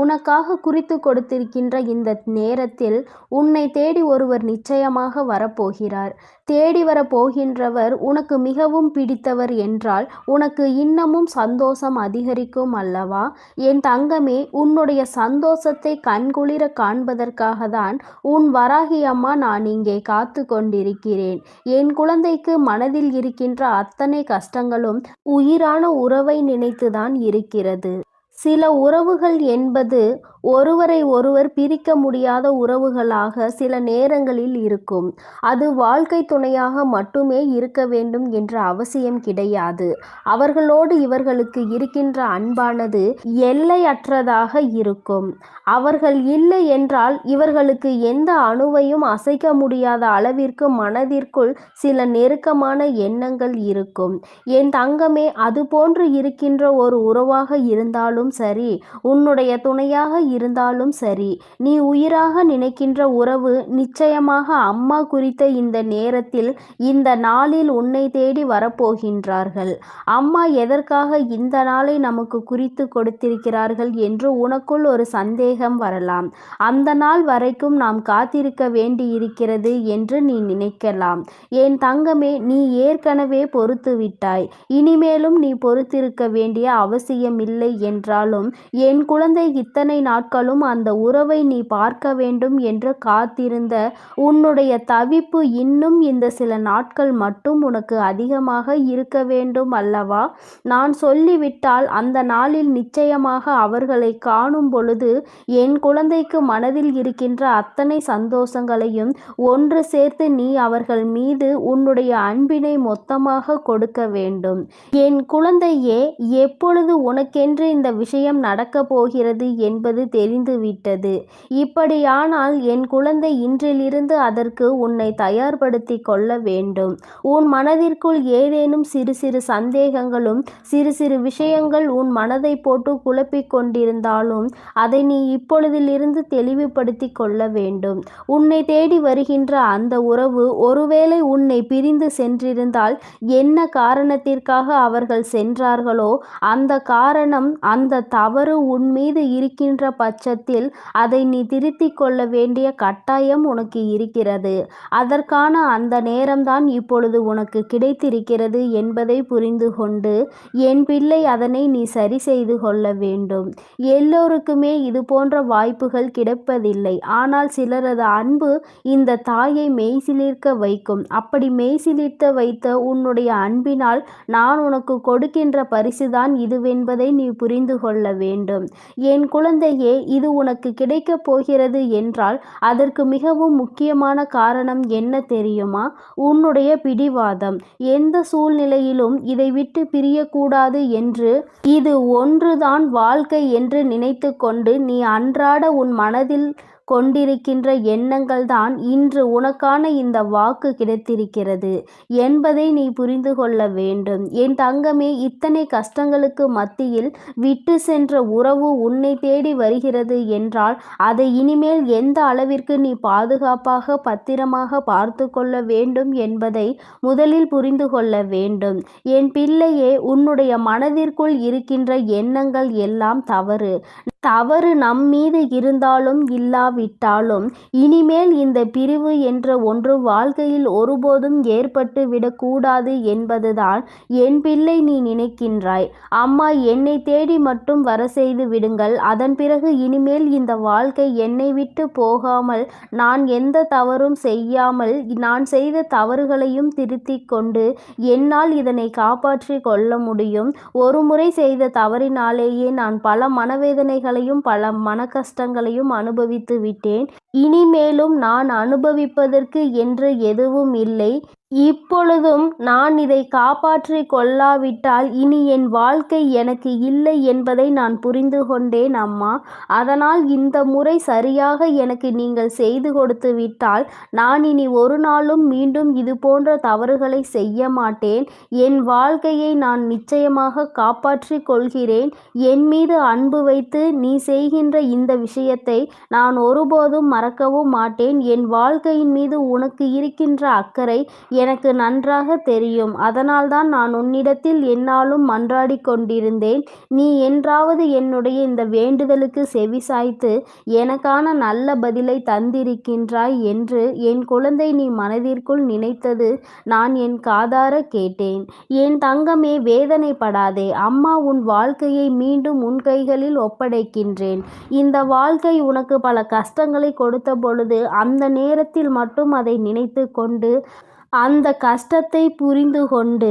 உனக்காக குறித்து கொடுத்திருக்கின்ற இந்த நேரத்தில் உன்னை தேடி ஒருவர் நிச்சயமாக வரப்போகிறார். தேடி வரப்போகின்றவர் உனக்கு மிகவும் பிடித்தவர் என்றால் உனக்கு இன்னமும் சந்தோஷம் அதிகரிக்கும் அல்லவா? என் தங்கமே உன்னுடைய சந்தோஷத்தை கண்குளிர காண்பதற்காக தான் உன் வராகி அம்மா நான் இங்கே காத்து கொண்டிருக்கிறேன். என் குழந்தைக்கு மனதில் இருக்கின்ற அத்தனை கஷ்டங்களும் உயிரான உறவை நினைத்துதான் இருக்கிறது. சில உறவுகள் என்பது ஒருவரை ஒருவர் பிரிக்க முடியாத உறவுகளாக சில நேரங்களில் இருக்கும். அது வாழ்க்கை துணையாக மட்டுமே இருக்க வேண்டும் என்ற அவசியம் கிடையாது. அவர்களோடு இவர்களுக்கு இருக்கின்ற அன்பானது எல்லையற்றதாக இருக்கும். அவர்கள் இல்லை என்றால் இவர்களுக்கு எந்த அணுவையும் அசைக்க முடியாத அளவிற்கு மனதிற்குள் சில நெருக்கமான எண்ணங்கள் இருக்கும். என் தங்கமே அதுபோன்று இருக்கின்ற ஒரு உறவாக இருந்தாலும் சரி. உன்னுடைய துணையாக இருந்தாலும் சரி. நீ உயிராக நினைக்கின்ற உறவு நிச்சயமாக அம்மா குறித்த இந்த நேரத்தில் இந்த நாளில் உன்னை தேடி வரப்போகின்றார்கள். அம்மா எதற்காக இந்த நாளை நமக்கு குறித்து கொடுத்திருக்கிறார்கள் என்று உனக்குள் ஒரு சந்தேகம் வரலாம். அந்த நாள் வரைக்கும் நாம் காத்திருக்க வேண்டி இருக்கிறது என்று நீ நினைக்கலாம். என் தங்கமே நீ ஏற்கனவே பொறுத்து விட்டாய் இனிமேலும் நீ பொறுத்திருக்க வேண்டிய அவசியமில்லை என்றாலும் என் குழந்தை இத்தனை நாட்களும் அந்த உறவை நீ பார்க்க வேண்டும் என்று காத்திருந்த உன்னுடைய தவிப்பு இன்னும் இந்த சில நாட்கள் மட்டும் உனக்கு அதிகமாக இருக்க வேண்டும் அல்லவா? நான் சொல்லிவிட்டால் அந்த நாளில் நிச்சயமாக அவர்களை காணும் பொழுது என் குழந்தைக்கு மனதில் இருக்கின்ற அத்தனை சந்தோஷங்களையும் ஒன்று சேர்த்து நீ அவர்கள் மீது உன்னுடைய அன்பினை மொத்தமாக கொடுக்க வேண்டும். என் குழந்தையே எப்பொழுது உனக்கென்று இந்த விஷயம் நடக்கப் போகிறது என்பது தெரிந்துவிட்டது. இப்படியானால் என் குழந்தை இன்றிலிருந்து அதற்கு உன்னை தயார்படுத்தி கொள்ள வேண்டும். உன் மனதிற்குள் ஏதேனும் சிறு சிறு சந்தேகங்களும் சிறு சிறு விஷயங்கள் உன் மனதை போட்டு குழப்பிக் கொண்டிருந்தாலும் அதை நீ இப்பொழுதிலிருந்து தெளிவுபடுத்தி கொள்ள வேண்டும். உன்னை தேடி வருகின்ற அந்த உறவு ஒருவேளை உன்னை பிரிந்து சென்றிருந்தால் என்ன காரணத்திற்காக அவர்கள் சென்றார்களோ அந்த காரணம் அந்த தவறு உன் மீது இருக்கின்ற பட்சத்தில் அதை நீ திருத்திக் கொள்ள வேண்டிய கட்டாயம் உனக்கு இருக்கிறது. அதற்கான அந்த நேரம்தான் இப்பொழுது உனக்கு கிடைத்திருக்கிறது என்பதை புரிந்து கொண்டு என் பிள்ளை அதனை நீ சரி செய்து கொள்ள வேண்டும். எல்லோருக்குமே இது போன்ற வாய்ப்புகள் கிடைப்பதில்லை. ஆனால் சிலரது அன்பு இந்த தாயை மெய்சிலிர்க்க வைக்கும். அப்படி மெய்சிலிர்த்த வைத்த உன்னுடைய அன்பினால் நான் உனக்கு கொடுக்கின்ற பரிசுதான் இதுவென்பதை நீ புரிந்து கொள்ள வேண்டும். என் குழந்தையே இது உனக்கு கிடைக்கப் போகிறது என்றால் அதற்கு மிகவும் முக்கியமான காரணம் என்ன தெரியுமா? உன்னுடைய பிடிவாதம். எந்த சூழ்நிலையிலும் இதை விட்டு பிரியக்கூடாது என்று இது ஒன்றுதான் வாழ்க்கை என்று நினைத்து கொண்டு நீ அன்றாட உன் மனதில் கொண்டிருக்கின்ற எண்ணங்கள் தான் இன்று உனக்கான இந்த வாக்கு கிடைத்திருக்கிறது என்பதை நீ புரிந்து கொள்ள வேண்டும். என் தங்கமே இத்தனை கஷ்டங்களுக்கு மத்தியில் விட்டு சென்ற உறவு உன்னை தேடி வருகிறது என்றால் அதை இனிமேல் எந்த அளவிற்கு நீ பாதுகாப்பாக பத்திரமாக பார்த்து கொள்ள வேண்டும் என்பதை முதலில் புரிந்து கொள்ள வேண்டும். என் பிள்ளையே உன்னுடைய மனதிற்குள் இருக்கின்ற எண்ணங்கள் எல்லாம் தவறு. தவறு நம்மீது இருந்தாலும் இல்லாவிட்டாலும் இனிமேல் இந்த பிரிவு என்ற ஒன்று வாழ்க்கையில் ஒருபோதும் ஏற்பட்டு விடக்கூடாது என்பதுதான் என் பிள்ளை நீ நினைக்கின்றாய். அம்மா என்னை தேடி மட்டும் வர செய்து விடுங்கள். அதன் பிறகு இனிமேல் இந்த வாழ்க்கை என்னை விட்டு போகாமல் நான் எந்த தவறும் செய்யாமல் நான் செய்த தவறுகளையும் திருத்திக் கொண்டு என்னால் இதனை காப்பாற்றி கொள்ள முடியும். ஒரு முறை செய்த தவறினாலேயே நான் பல மனவேதனைகள் கஷ்டங்களையும் பல மன கஷ்டங்களையும் அனுபவித்து விட்டேன். இனிமேலும் நான் அனுபவிப்பதற்கு என்று எதுவும் இல்லை. இப்பொழுதும் நான் இதை காப்பாற்றிக் கொள்ளாவிட்டால் இனி என் வாழ்க்கை எனக்கு இல்லை என்பதை நான் புரிந்து கொண்டேன் அம்மா. அதனால் இந்த முறை சரியாக எனக்கு நீங்கள் செய்து கொடுத்து விட்டால் நான் இனி ஒரு நாளும் மீண்டும் இது போன்ற தவறுகளை செய்ய மாட்டேன். என் வாழ்க்கையை நான் நிச்சயமாக காப்பாற்றிக் கொள்கிறேன். என் மீது அன்பு வைத்து நீ செய்கின்ற இந்த விஷயத்தை நான் ஒருபோதும் மறக்கவும் மாட்டேன். என் வாழ்க்கையின் மீது உனக்கு இருக்கின்ற அக்கறை எனக்கு நன்றாக தெரியும். அதனால்தான் நான் உன்னிடத்தில் என்னாலும் மன்றாடிக் கொண்டிருந்தேன். நீ என்றாவது என்னுடைய இந்த வேண்டுதலுக்கு செவிசாய்த்து எனக்கான நல்ல பதிலை தந்திருக்கின்றாய் என்று என் குழந்தை நீ மனதிற்குள் நினைத்தது நான் என் காதார கேட்டேன். என் தங்கமே வேதனைப்படாதே. அம்மா உன் வாழ்க்கையை மீண்டும் உன் கைகளில் ஒப்படைக்கின்றேன். இந்த வாழ்க்கை உனக்கு பல கஷ்டங்களை கொடுத்த பொழுது அந்த நேரத்தில் மட்டும் அதை நினைத்து கொண்டு அந்த கஷ்டத்தை புரிந்து கொண்டு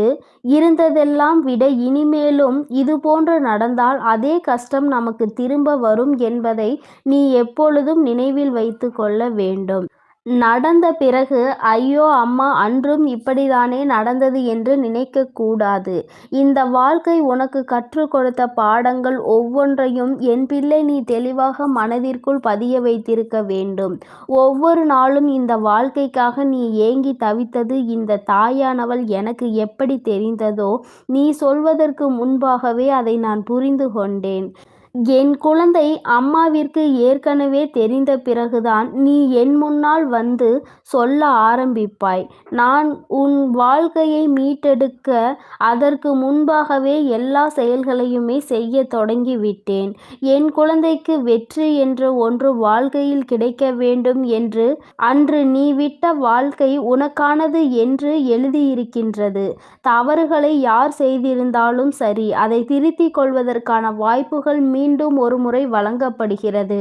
இருந்ததெல்லாம் விட இனிமேலும் இதுபோன்று நடந்தால் அதே கஷ்டம் நமக்கு திரும்ப வரும் என்பதை நீ எப்பொழுதும் நினைவில் வைத்து கொள்ள வேண்டும். நடந்த பிறகு ஐயோ அம்மா அன்றும் இப்படிதானே நடந்தது என்று நினைக்கக்கூடாது. இந்த வாழ்க்கை உனக்கு கற்றுக் கொடுத்த பாடங்கள் ஒவ்வொன்றையும் என் பிள்ளை நீ தெளிவாக மனதிற்குள் பதிய வைத்திருக்க வேண்டும். ஒவ்வொரு நாளும் இந்த வாழ்க்கைக்காக நீ ஏங்கி தவித்தது இந்த தாயானவள் எனக்கு எப்படி தெரிந்ததோ நீ சொல்வதற்கு முன்பாகவே அதை நான் புரிந்து கொண்டேன். என் குழந்தை அம்மாவிற்கு ஏற்கனவே தெரிந்த பிறகுதான் நீ என் முன்னால் வந்து சொல்ல ஆரம்பிப்பாய். நான் உன் வாழ்க்கையை மீட்டெடுக்க அதற்கு முன்பாகவே எல்லா செயல்களையுமே செய்ய தொடங்கிவிட்டேன். என் குழந்தைக்கு வெற்றி என்ற ஒன்று வாழ்க்கையில் கிடைக்க வேண்டும் என்று அன்று நீ விட்ட வாழ்க்கை உனக்கானது என்று எழுதியிருக்கின்றது. தவறுகளை யார் செய்திருந்தாலும் சரி அதை திருத்திக் கொள்வதற்கான வாய்ப்புகள் மீ மீண்டும் ஒரு முறை வழங்கப்படுகிறது.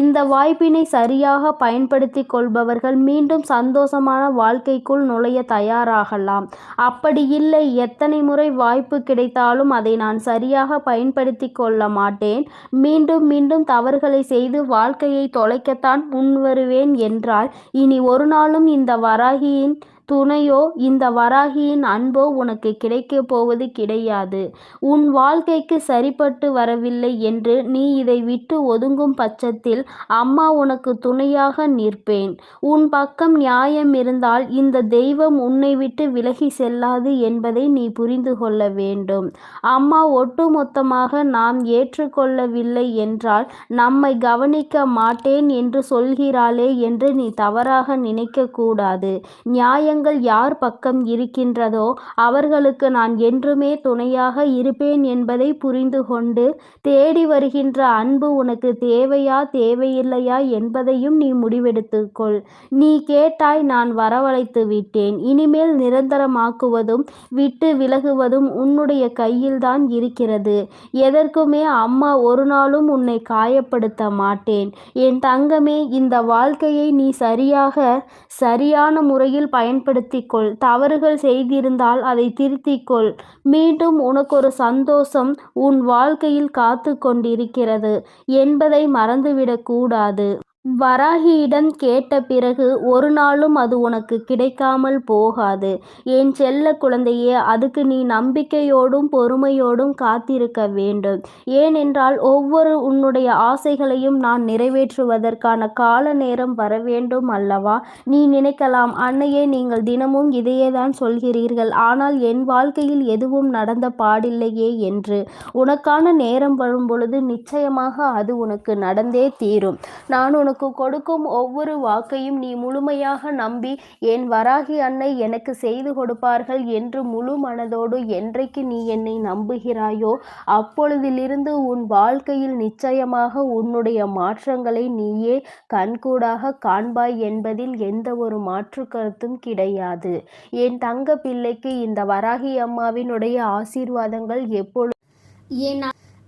இந்த வாய்ப்பினை சரியாக பயன்படுத்தி கொள்பவர்கள் மீண்டும் சந்தோஷமான வாழ்க்கைக்குள் நுழைய தயாராகலாம். அப்படி இல்லை எத்தனை முறை வாய்ப்பு கிடைத்தாலும் அதை நான் சரியாக பயன்படுத்தி கொள்ள மாட்டேன். மீண்டும் மீண்டும் தவறுகளை செய்து வாழ்க்கையை தொலைக்கத்தான் முன்வருவேன் என்றால் இனி ஒரு நாளும் இந்த வராகியின் துணையோ இந்த வராகியின் அன்போ உனக்கு கிடைக்கப் போவது கிடையாது. உன் வாழ்க்கைக்கு சரிப்பட்டு வரவில்லை என்று நீ இதை விட்டு ஒதுங்கும் பட்சத்தில் அம்மா உனக்கு துணையாக நிற்பேன். உன் பக்கம் நியாயம் இருந்தால் இந்த தெய்வம் உன்னை விட்டு விலகி செல்லாது என்பதை நீ புரிந்து கொள்ள வேண்டும். அம்மா ஒட்டுமொத்தமாக நாம் ஏற்றுக்கொள்ளவில்லை என்றால் நம்மை கவனிக்க மாட்டேன் என்று சொல்கிறாளே என்று நீ தவறாக நினைக்கக்கூடாது நியாயம் நியாயங்கள் யார் பக்கம் இருக்கின்றதோ அவர்களுக்கு நான் என்றுமே துணையாக இருப்பேன் என்பதை புரிந்து கொண்டு தேடி வருகின்ற அன்பு உனக்கு தேவையா தேவையில்லையா என்பதையும் நீ முடிவெடுத்துக்கொள். நீ கேட்டாய் நான் வரவழைத்து விட்டேன். இனிமேல் நிரந்தரமாக்குவதும் விட்டு விலகுவதும் உன்னுடைய கையில்தான் இருக்கிறது. எதற்குமே அம்மா ஒரு நாளும் உன்னை காயப்படுத்த மாட்டேன். என் தங்கமே இந்த வாழ்க்கையை நீ சரியாக சரியான முறையில் பயன்படுத்த பயன்படுத்திக்கொள் தவறுகள் செய்திருந்தால் அதை திருத்திக்கொள். மீண்டும் உனக்கு ஒரு சந்தோஷம் உன் வாழ்க்கையில் காத்து கொண்டிருக்கிறது என்பதை மறந்துவிடக்கூடாது. வராகியிடம் கேட்ட பிறகு ஒரு நாளும் அது உனக்கு கிடைக்காமல் போகாது. என் செல்ல குழந்தையே அதுக்கு நீ நம்பிக்கையோடும் பொறுமையோடும் காத்திருக்க வேண்டும். ஏனென்றால் ஒவ்வொரு உன்னுடைய ஆசைகளையும் நான் நிறைவேற்றுவதற்கான கால நேரம் வர வேண்டும் அல்லவா? நீ நினைக்கலாம் அன்னையே நீங்கள் தினமும் இதையே தான் சொல்கிறீர்கள். ஆனால் என் வாழ்க்கையில் எதுவும் நடந்த பாடில்லையே என்று. உனக்கான நேரம் வரும் பொழுது நிச்சயமாக அது உனக்கு நடந்தே தீரும். நான் உனக்கு உனக்கு கொடுக்கும் ஒவ்வொரு வாக்கையும் நீ முழுமையாக நம்பி என் வராகி அன்னை எனக்கு செய்து கொடுப்பார்கள் என்று முழு மனதோடு என்றைக்கு நீ என்னை நம்புகிறாயோ அப்பொழுதிலிருந்து உன் வாழ்க்கையில் நிச்சயமாக உன்னுடைய மாற்றங்களை நீயே கண்கூடாக காண்பாய் என்பதில் எந்த ஒரு மாற்று கருத்தும் கிடையாது. என் தங்க பிள்ளைக்கு இந்த வராகி அம்மாவினுடைய ஆசீர்வாதங்கள் எப்பொழுது என்